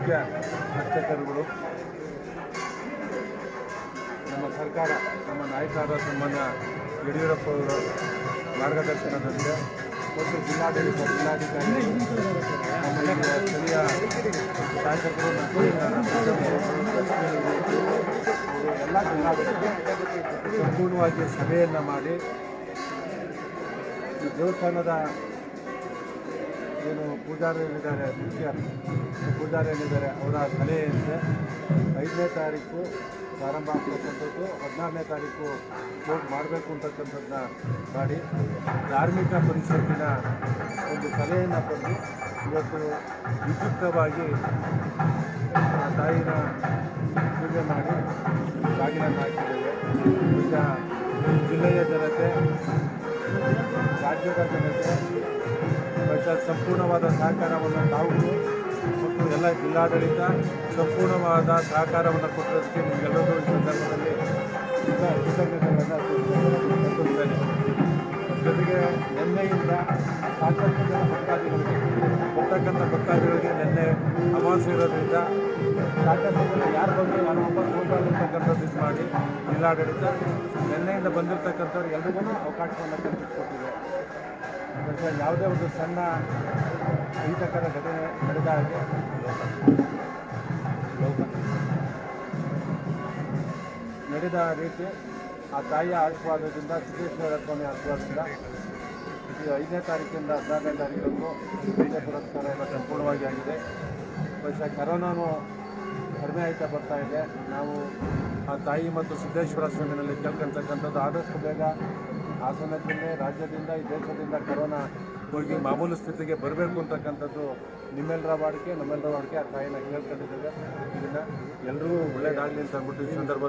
ಮುಖ್ಯ ಅರ್ಚಕರುಗಳು. ನಮ್ಮ ಸರ್ಕಾರ, ನಮ್ಮ ನಾಯಕರ ಸಂಬಂಧ ಯಡಿಯೂರಪ್ಪ ಅವರ ಮಾರ್ಗದರ್ಶನದಂತೆ ಮತ್ತು ಜಿಲ್ಲಾಡಳಿತ, ಜಿಲ್ಲಾಧಿಕಾರಿ, ನಮ್ಮ ಸ್ಥಳೀಯ ಶಾಸಕರು ಎಲ್ಲ ಜಿಲ್ಲಾಡಳಿತ ಸಂಪೂರ್ಣವಾಗಿ ಸಭೆಯನ್ನು ಮಾಡಿ ಈ ದೇವಸ್ಥಾನದ ಏನು ಪೂಜಾರೇನಿದ್ದಾರೆ ಮುಖ್ಯ ಪೂಜಾರೇನಿದ್ದಾರೆ ಅವರ ಸಲಹೆಯಂತೆ ಐದನೇ ತಾರೀಕು ಪ್ರಾರಂಭ ಆಗ್ತಕ್ಕಂಥದ್ದು, ಹದಿನಾರನೇ ತಾರೀಕು ಕೋರ್ಟ್ ಮಾಡಬೇಕು ಅಂತಕ್ಕಂಥದ್ದನ್ನ ಮಾಡಿ, ಧಾರ್ಮಿಕ ಪರಿಷತ್ತಿನ ಒಂದು ಸಲಹೆಯನ್ನು ಬಂದು ಇವತ್ತು ವಿದ್ಯುಕ್ತವಾಗಿ ತಾಯಿನ ಪೂಜೆ ಮಾಡಿ ಬಾಗಿಲನ್ನು ಹಾಕಿದ್ದೇವೆ. ಈಗ ಜಿಲ್ಲೆಯ ಜನತೆ, ರಾಜ್ಯದ ಜನತೆ ಸಂಪೂರ್ಣವಾದ ಸಹಕಾರವನ್ನು ತಾವು ಮತ್ತು ಎಲ್ಲ ಜಿಲ್ಲಾಡಳಿತ ಸಂಪೂರ್ಣವಾದ ಸಹಕಾರವನ್ನು ಕೊಟ್ಟದಕ್ಕೆ ನಿಮಗೆಲ್ಲರೂ ಈ ಸಂದರ್ಭದಲ್ಲಿ ಕೃತ- ಕೃತಜ್ಞತೆಗಳನ್ನು ಜೊತೆಗೆ ನಿನ್ನೆಯಿಂದ ಸಾಕಷ್ಟು ಜನ ಭಕ್ತಾದಿಗಳಿಗೆ, ಬರ್ತಕ್ಕಂಥ ಭಕ್ತಾದಿಗಳಿಗೆ ನಿನ್ನೆ ಅಮಾವಾಸ್ಯೆ ಇರೋದ್ರಿಂದ ಸಾಕಷ್ಟು ಜನ ಯಾರು ಬಂದರೆ ನಾನು ಹೋಗಲ್ಲ ಅಂತಕ್ಕಂಥದ್ದು ಇದು ಮಾಡಿ ಜಿಲ್ಲಾಡಳಿತ, ನಿನ್ನೆಯಿಂದ ಬಂದಿರತಕ್ಕಂಥವ್ರು ಎಲ್ರಿಗೂ ಅವಕಾಶವನ್ನು ಕಲ್ಪಿಸಿಕೊಟ್ಟಿದೆ. ಅದಕ್ಕೆ ಯಾವುದೇ ಒಂದು ಸಣ್ಣ ಅಹಿತಕರ ಘಟನೆ ನಡೆದ ಹಾಗೆ ನಡೆದ ರೀತಿ ಆ ತಾಯಿಯ ಆಶೀರ್ವಾದದಿಂದ ಸಿದ್ದೇಶ್ವರ ಸ್ವಾಮಿ ಆಶೀರ್ವಾದದಿಂದ ಇದು ಐದನೇ ತಾರೀಕಿಂದ ಹದಿನಾರನೇ ತಾರೀಕು ಬೀಜ ಪುರಸ್ಕಾರ ಎಲ್ಲ ಸಂಪೂರ್ಣವಾಗಿ ಆಗಿದೆ. ಬಹುಶಃ ಕರೋನಾನು ಕಡಿಮೆ ಆಯ್ತಾ ಬರ್ತಾ ಇದೆ. ನಾವು ಆ ತಾಯಿ ಮತ್ತು ಸಿದ್ದೇಶ್ವರ ಸ್ವಾಮಿನಲ್ಲಿ ಕೇಳ್ಕೊಳ್ತಕ್ಕಂಥದ್ದು ಆದಷ್ಟು ಬೇಗ ಹಾಸನ ಜಿಲ್ಲೆ ರಾಜ್ಯದಿಂದ ಈ ದೇಶದಿಂದ ಕರೋನಾ ಹೋಗಿ ಮಾಮೂಲು ಸ್ಥಿತಿಗೆ ಬರಬೇಕು ಅಂತಕ್ಕಂಥದ್ದು ನಿಮ್ಮೆಲ್ಲರ ವಾಡಿಕೆ ನಮ್ಮೆಲ್ಲರ ವಾಡಿಕೆ ಆ ತಾಯಿನ ಕೇಳ್ಕೊಂಡಿದ್ದೇವೆ. ಇದನ್ನು ಎಲ್ಲರೂ ಒಳ್ಳೇದಾಗಲಿ ಅಂತ ಅಂದ್ಬಿಟ್ಟು ಈ ಸಂದರ್ಭ